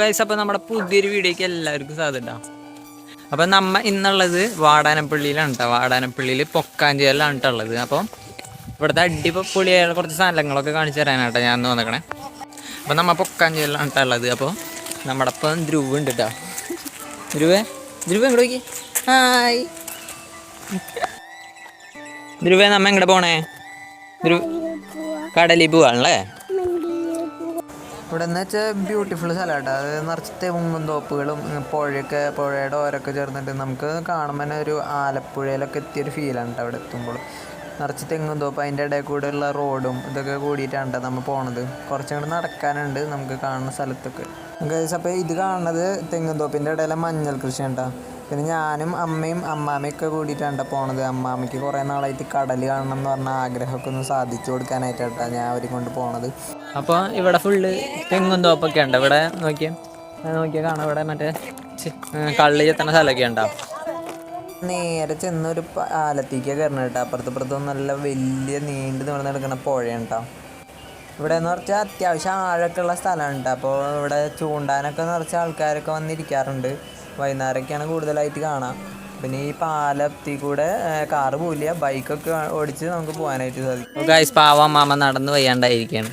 Guys അപ്പോൾ നമ്മുടെ പുതിയൊരു വീഡിയോക്ക് എല്ലാവർക്കും സാധ്യത അപ്പോൾ നമ്മ ഇന്നുള്ളത് വാടാനപ്പള്ളിയിലാണ് കേട്ടോ വാടാനപ്പള്ളിയിൽ പൊക്കാഞ്ചേരിലാണ് കേട്ടോ ഉള്ളത്. അപ്പോൾ ഇവിടുത്തെ അടിപൊളിയായ കുറച്ച് സ്ഥലങ്ങളൊക്കെ കാണിച്ചു തരാനാട്ടോ ഞാൻ വന്നേക്കണേ. അപ്പോൾ നമ്മ പൊക്കാഞ്ചേരിലാണ് കേട്ടോ ഉള്ളത്. അപ്പോൾ നമ്മുടെ ഇപ്പം ധ്രുവ് ഉണ്ട് കേട്ടോ ധ്രുവേ ധ്രുവ എങ്ങോട്ട് നോക്കി. ഹായ്. ധ്രുവേ നമ്മ എങ്ങോട്ട് പോണേ? ധ്രുവ കടലിൽ പോവാണല്ലേ? ഇവിടെ എന്ന് വെച്ചാൽ ബ്യൂട്ടിഫുൾ സ്ഥലമാട്ടോ. അത് നിറച്ച് തെങ്ങും തോപ്പുകളും പുഴയൊക്കെ പുഴയുടെ ഓരൊക്കെ ചേർന്നിട്ട് നമുക്ക് കാണുമ്പോൾ തന്നെ ഒരു ആലപ്പുഴയിലൊക്കെ എത്തിയൊരു ഫീലാണ് കേട്ടോ അവിടെ എത്തുമ്പോൾ നിറച്ച് തെങ്ങും തോപ്പ്. അതിന്റെ ഇടയിൽ കൂടെ ഉള്ള റോഡും ഇതൊക്കെ കൂടിയിട്ടാണ് ട്ടോ നമ്മൾ പോണത്. കുറച്ചും കൂടെ നടക്കാനുണ്ട് നമുക്ക് കാണുന്ന സ്ഥലത്തൊക്കെ. ഗൈസ് അപ്പോൾ ഇത് കാണുന്നത് തെങ്ങും തോപ്പിന്റെ ഇടയിലെ മഞ്ഞൾ കൃഷി കേട്ടോ പിന്നെ ഞാനും അമ്മയും അമ്മാമ്മയൊക്കെ കൂടിയിട്ടാണ് പോണത്. അമ്മാമ്മയ്ക്ക് കുറേ നാളായിട്ട് കടൽ കാണണം എന്ന് പറഞ്ഞ ആഗ്രഹമൊക്കെ ഒന്ന് സാധിച്ചു കൊടുക്കാനായിട്ടാണ് ഞാൻ അവരെ കൊണ്ട് പോണത്. അപ്പോൾ ഇവിടെ ഫുള്ള് തെങ്ങും തോപ്പൊക്കെ ഉണ്ട്. ഇവിടെ നോക്കിയാൽ നോക്കിയാൽ കാണാം. ഇവിടെ മറ്റേ കള്ളി ചെത്തുന്ന സ്ഥലമൊക്കെ ഉണ്ടാവും നേരെ ചെന്ന് ഒരു പാലത്തേക്ക് കയറണം കേട്ടോ. അപ്പുറത്ത് ഇപ്പുറത്തും നല്ല വലിയ നീണ്ടു നിവർന്ന് കിടക്കുന്ന പുഴയാണ് കേട്ടോ ഇവിടെ എന്ന് പറഞ്ഞാൽ അത്യാവശ്യം ആഴമൊക്കെ ഉള്ള സ്ഥലമാണ് കേട്ടോ അപ്പോൾ ഇവിടെ ചൂണ്ടാനൊക്കെ നിറച്ച ആൾക്കാരൊക്കെ വന്നിരിക്കാറുണ്ട്. വൈകുന്നേരമൊക്കെയാണ് കൂടുതലായിട്ട് കാണാം. പിന്നെ ഈ പാലത്തിൽ കൂടെ കാറ് പോലില്ല ബൈക്കൊക്കെ ഓടിച്ച് നമുക്ക് പോകാനായിട്ട് സാധിക്കും. ഗൈസ് പാവ മാമ നടന്ന് വയ്യാണ്ടായിരിക്കാണ്.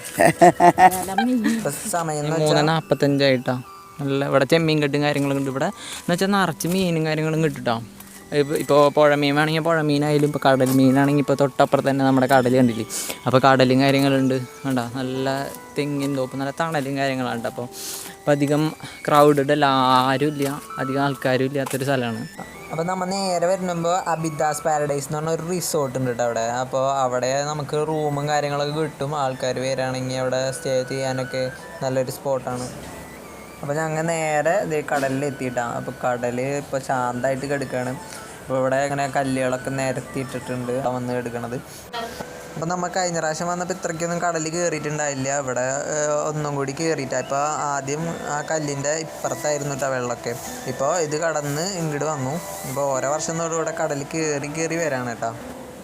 സമയം മൂന്ന് നാൽപ്പത്തഞ്ചായിട്ടാ നല്ല ഇവിടെ ചെമ്മീൻ കെട്ടും കാര്യങ്ങളും ഉണ്ട് ഇവിടെ. എന്ന് വെച്ചാൽ നിറച്ച് മീനും കാര്യങ്ങളും കിട്ടുട്ടോ ഇപ്പോൾ പുഴ മീൻ വേണമെങ്കിൽ പുഴ മീനായാലും ഇപ്പോൾ കടൽ മീനാണെങ്കിൽ ഇപ്പോൾ തൊട്ടപ്പുറത്ത് തന്നെ നമ്മുടെ കടൽ കണ്ടില്ലേ? അപ്പോൾ കടലും കാര്യങ്ങളുണ്ട്. കണ്ടോ? നല്ല തെങ്ങിൻ തോപ്പ് നല്ല തണലും കാര്യങ്ങളുണ്ട് അപ്പോൾ അപ്പോൾ അധികം ക്രൗഡഡ് അല്ല ആരും ഇല്ല. അധികം ആൾക്കാരും ഇല്ലാത്തൊരു സ്ഥലമാണ്. അപ്പോൾ നമ്മൾ നേരെ വരുമ്പോൾ അബിദാസ് പാരഡൈസ് എന്ന് പറഞ്ഞ ഒരു റിസോർട്ട് ഉണ്ട് കേട്ടോ അവിടെ. അപ്പോൾ അവിടെ നമുക്ക് റൂമും കാര്യങ്ങളൊക്കെ കിട്ടും. ആൾക്കാർ വരികയാണെങ്കിൽ അവിടെ സ്റ്റേ ചെയ്യാനൊക്കെ നല്ലൊരു സ്പോട്ടാണ് അപ്പോൾ ഞങ്ങൾ നേരെ ഇത് കടലിൽ എത്തിയിട്ടാണ് അപ്പോൾ കടൽ ഇപ്പോൾ ശാന്തമായിട്ട് കിടക്കുകയാണ് അപ്പോൾ ഇവിടെ ഇങ്ങനെ കല്ലുകളൊക്കെ നിരത്തിയിട്ടിട്ടുണ്ട് വന്ന് കിടക്കണത്. അപ്പോൾ നമ്മൾ കഴിഞ്ഞ പ്രാവശ്യം വന്നപ്പോൾ ഇത്രയ്ക്കൊന്നും കടലിൽ കയറിയിട്ടുണ്ടായില്ല ഇവിടെ ഒന്നും കൂടി കയറിയിട്ടാണ് ഇപ്പോൾ ആദ്യം ആ കല്ലിന്റെ ഇപ്പുറത്തായിരുന്നു കേട്ടോ വെള്ളമൊക്കെ ഇപ്പോൾ ഇത് കടന്ന് ഇങ്ങോട്ട് വന്നു. ഇപ്പോൾ ഓരോ വർഷം തോറും ഇവിടെ കടലിൽ കയറി കയറി വരാണ് കേട്ടോ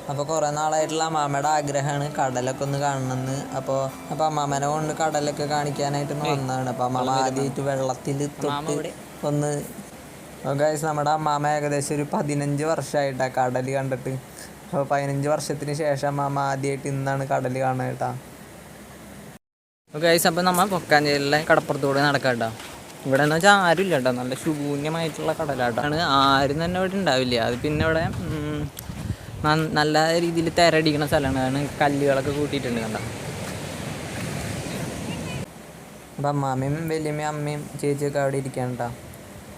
അപ്പോൾ കുറേ നാളായിട്ടുള്ള അമ്മാമ്മയുടെ ആഗ്രഹമാണ് കടലൊക്കെ ഒന്ന് കാണണമെന്ന് അപ്പോൾ അപ്പോൾ അമ്മാമ്മനെ കൊണ്ട് കടലൊക്കെ കാണിക്കാനായിട്ട് ഒന്ന് വന്നതാണ്. അപ്പോൾ അമ്മ ആദ്യമായിട്ട് വെള്ളത്തിൽ തൊട്ട് ഒന്ന് ഗൈസ് നമ്മുടെ അമ്മാമ്മ ഏകദേശം ഒരു പതിനഞ്ച് വർഷമായിട്ടാണ് കടൽ കണ്ടിട്ട്. അപ്പോൾ പതിനഞ്ച് വർഷത്തിന് ശേഷം അമ്മാമ്മ ആദ്യമായിട്ട് ഇന്നാണ് കടൽ കാണുക കേട്ടോ. ഗൈസ് അപ്പോൾ നമ്മൾ പൊക്കാഞ്ചേരിയിലെ കടപ്പുറത്തൂടെ നടക്കാം കേട്ടോ ഇവിടെ എന്ന് വെച്ചാൽ ആരും ഇല്ല കേട്ടോ. നല്ല ശൂന്യമായിട്ടുള്ള കടലാട്ടാണ് ആരും തന്നെ ഇവിടെ ഉണ്ടാവില്ല. അത് പിന്നെ ഇവിടെ നല്ല രീതിയിൽ തിരടിക്കുന്ന സ്ഥലമാണ്. കല്ലുകളൊക്കെ കൂട്ടിയിട്ടുണ്ട് കണ്ട? അപ്പം അമ്മാമ്മയും വലിയമ്മയും അമ്മയും ചേച്ചിയൊക്കെ അവിടെ ഇരിക്കാൻ കേട്ടോ.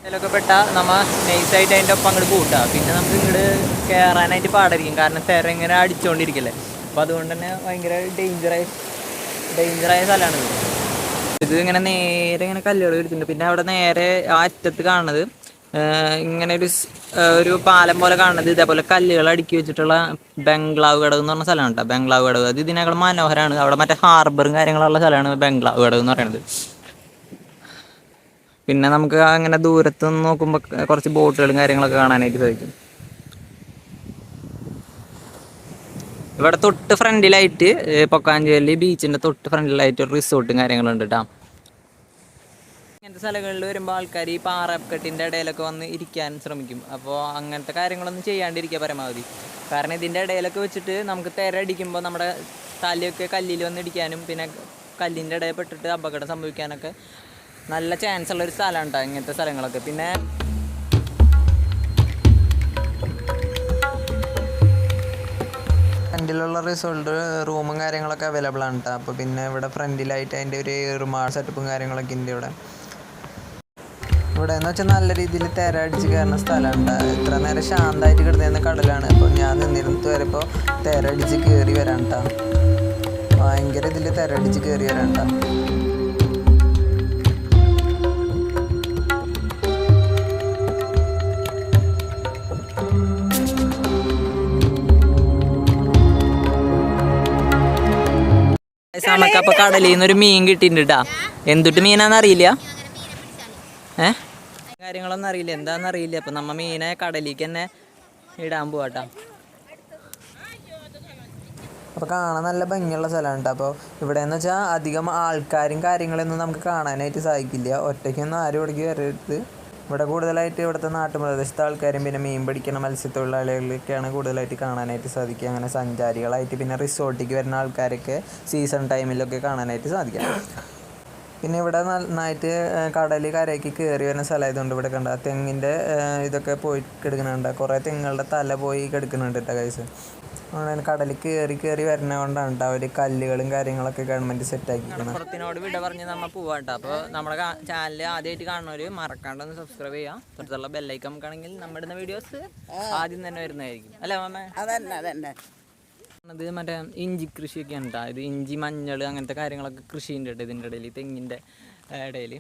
അതിലൊക്കെ പെട്ട നമ്മ നൈസായിട്ട് അതിന്റെ ഒപ്പം അങ്ങോട്ട് കൂട്ടുക പിന്നെ നമുക്ക് ഇങ്ങോട്ട് കയറാനായിട്ട് പാടായിരിക്കും. കാരണം തിര ഇങ്ങനെ അടിച്ചുകൊണ്ടിരിക്കില്ലേ അപ്പോൾ അതുകൊണ്ട് തന്നെ ഭയങ്കര ഡേഞ്ചറായ ഡേഞ്ചറായ സ്ഥലമാണ് ഇത്. ഇങ്ങനെ നേരെ ഇങ്ങനെ കല്ലുകൾ വരുത്തുന്നുണ്ട് പിന്നെ അവിടെ നേരെ ആ അറ്റത്ത് കാണുന്നത് ഇങ്ങനെ ഒരു ഒരു പാലം പോലെ കാണുന്നത്. ഇതേപോലെ കല്ലുകൾ അടുക്കി വെച്ചിട്ടുള്ള ബംഗ്ലാവ് കടവ് എന്ന് പറഞ്ഞ സ്ഥലമാണ് കേട്ടോ. ബംഗ്ലാവ് കടവ്. അത് ഇതിനേക്കാൾ മനോഹരമാണ് അവിടെ മറ്റേ ഹാർബറും കാര്യങ്ങളുള്ള സ്ഥലമാണ് ബംഗ്ലാവ് കടവ് എന്ന് പറയുന്നത് പിന്നെ നമുക്ക് അങ്ങനെ ദൂരത്ത് നിന്ന് നോക്കുമ്പോൾ കുറച്ച് ബോട്ടുകളും കാര്യങ്ങളൊക്കെ കാണാനായിട്ട് സാധിക്കും. ഇവിടെ തൊട്ട് ഫ്രണ്ടിലായിട്ട് പൊക്കാഞ്ചേരി ബീച്ചിന്റെ തൊട്ട് ഫ്രണ്ടിലായിട്ട് റിസോർട്ടും കാര്യങ്ങളും ഉണ്ട് കേട്ടോ. ഇങ്ങനത്തെ സ്ഥലങ്ങളിൽ വരുമ്പോൾ ആൾക്കാർ ഈ പാറക്കെട്ടിന്റെ ഇടയിലൊക്കെ വന്ന് ഇരിക്കാൻ ശ്രമിക്കും. അപ്പോൾ അങ്ങനത്തെ കാര്യങ്ങളൊന്നും ചെയ്യാണ്ടിരിക്കുക പരമാവധി. കാരണം ഇതിന്റെ ഇടയിലൊക്കെ വെച്ചിട്ട് നമുക്ക് തിരടിക്കുമ്പോൾ നമ്മുടെ തലയൊക്കെ കല്ലിൽ വന്ന് ഇടിക്കാനും പിന്നെ കല്ലിന്റെ ഇടയിൽ പെട്ടിട്ട് അപകടം സംഭവിക്കാനൊക്കെ നല്ല ചാൻസ് ഉള്ളൊരു സ്ഥലമാണ് കേട്ടോ ഇങ്ങനത്തെ സ്ഥലങ്ങളൊക്കെ. പിന്നെ ഫ്രണ്ടിലുള്ള റിസോർട്ട് റൂമും കാര്യങ്ങളൊക്കെ അവൈലബിൾ ആണ് കേട്ടോ അപ്പോൾ പിന്നെ ഇവിടെ ഫ്രണ്ടിലായിട്ട് അതിന്റെ ഒരു റിമാർ സെറ്റപ്പും കാര്യങ്ങളൊക്കെ ഉണ്ട് ഇവിടെ. ഇവിടെ എന്ന് വെച്ചാൽ നല്ല രീതിയിൽ തിര അടിച്ച് കയറുന്ന സ്ഥലമുണ്ട്. ഇത്ര നേരം ശാന്തമായിട്ട് കിടന്നിരുന്ന കടലാണ്. അപ്പോൾ ഞാൻ നിന്നിരുന്നത് വരെ ഇപ്പോൾ തിര അടിച്ച് കയറി വരാൻ കേട്ടോ ഭയങ്കര ഇതിൽ തിര അടിച്ച് കയറി വരാൻ കേട്ടോ നമുക്ക് അപ്പൊ കടലിൽ നിന്നൊരു മീൻ കിട്ടിയിട്ടുണ്ട് കേട്ടാ എന്തുട്ട് മീനാന്ന് അറിയില്ല ഏ? കാര്യങ്ങളൊന്നും അറിയില്ല. എന്താന്ന് അറിയില്ല. അപ്പൊ നമ്മ മീനെ കടലിലേക്ക് തന്നെ ഇടാൻ പോവാട്ടോ. അപ്പോൾ കാണാൻ നല്ല ഭംഗിയുള്ള സ്ഥലമാണ് കേട്ടോ അപ്പോൾ ഇവിടെ എന്ന് വെച്ചാൽ അധികം ആൾക്കാരും കാര്യങ്ങളൊന്നും നമുക്ക് കാണാനായിട്ട് സാധിക്കില്ല. ഒറ്റയ്ക്കൊന്നും ആരും ഇവിടേക്ക് വരരുത്. ഇവിടെ കൂടുതലായിട്ട് ഇവിടുത്തെ നാട്ടുപ്രദേശത്തെ ആൾക്കാരും പിന്നെ മീൻ പിടിക്കുന്ന മത്സ്യത്തൊഴിലാളികളൊക്കെയാണ് കൂടുതലായിട്ട് കാണാനായിട്ട് സാധിക്കുക. അങ്ങനെ സഞ്ചാരികളായിട്ട് പിന്നെ റിസോർട്ടിലേക്ക് വരുന്ന ആൾക്കാരൊക്കെ സീസൺ ടൈമിലൊക്കെ കാണാനായിട്ട് സാധിക്കാം. പിന്നെ ഇവിടെ നന്നായിട്ട് കടൽ കരയ്ക്ക് കയറി വരുന്ന സ്ഥലമായതുകൊണ്ട് ഇവിടെ കണ്ട തെങ്ങിന്റെ ഇതൊക്കെ പോയി കിടക്കുന്നുണ്ട്. കുറേ തെങ്ങുകളുടെ തല പോയി കിടക്കുന്നുണ്ട് കേട്ടോ കൈസ് അതുകൊണ്ട് കടലിൽ കയറി കയറി വരുന്ന കൊണ്ടാണ് കേട്ടോ അവർ കല്ലുകളും കാര്യങ്ങളൊക്കെ ഗവൺമെന്റ് സെറ്റാക്കിയിരിക്കുന്നത് പുറത്തിനോട് വിട പറഞ്ഞ് നമ്മൾ പോവാട്ടോ അപ്പോൾ നമ്മുടെ ചാനൽ ആദ്യമായിട്ട് കാണുന്നവർ മറക്കാണ്ട് ഒന്ന് സബ്സ്ക്രൈബ് ചെയ്യാം. തൊട്ടുള്ള ബെല്ലൈക്കം നമുക്കാണെങ്കിൽ നമ്മുടെ വീഡിയോസ് ആദ്യം തന്നെ വരുന്നതായിരിക്കും. അല്ലേ മാമ? അതന്നെ അതന്നെ. ഇത് മറ്റേ ഇഞ്ചി കൃഷിയൊക്കെ ഉണ്ട് ഇത് ഇഞ്ചി മഞ്ഞൾ അങ്ങനത്തെ കാര്യങ്ങളൊക്കെ കൃഷിയുണ്ട് കേട്ടോ ഇതിന്റെ ഇടയിൽ തെങ്ങിന്റെ ഇടയിൽ.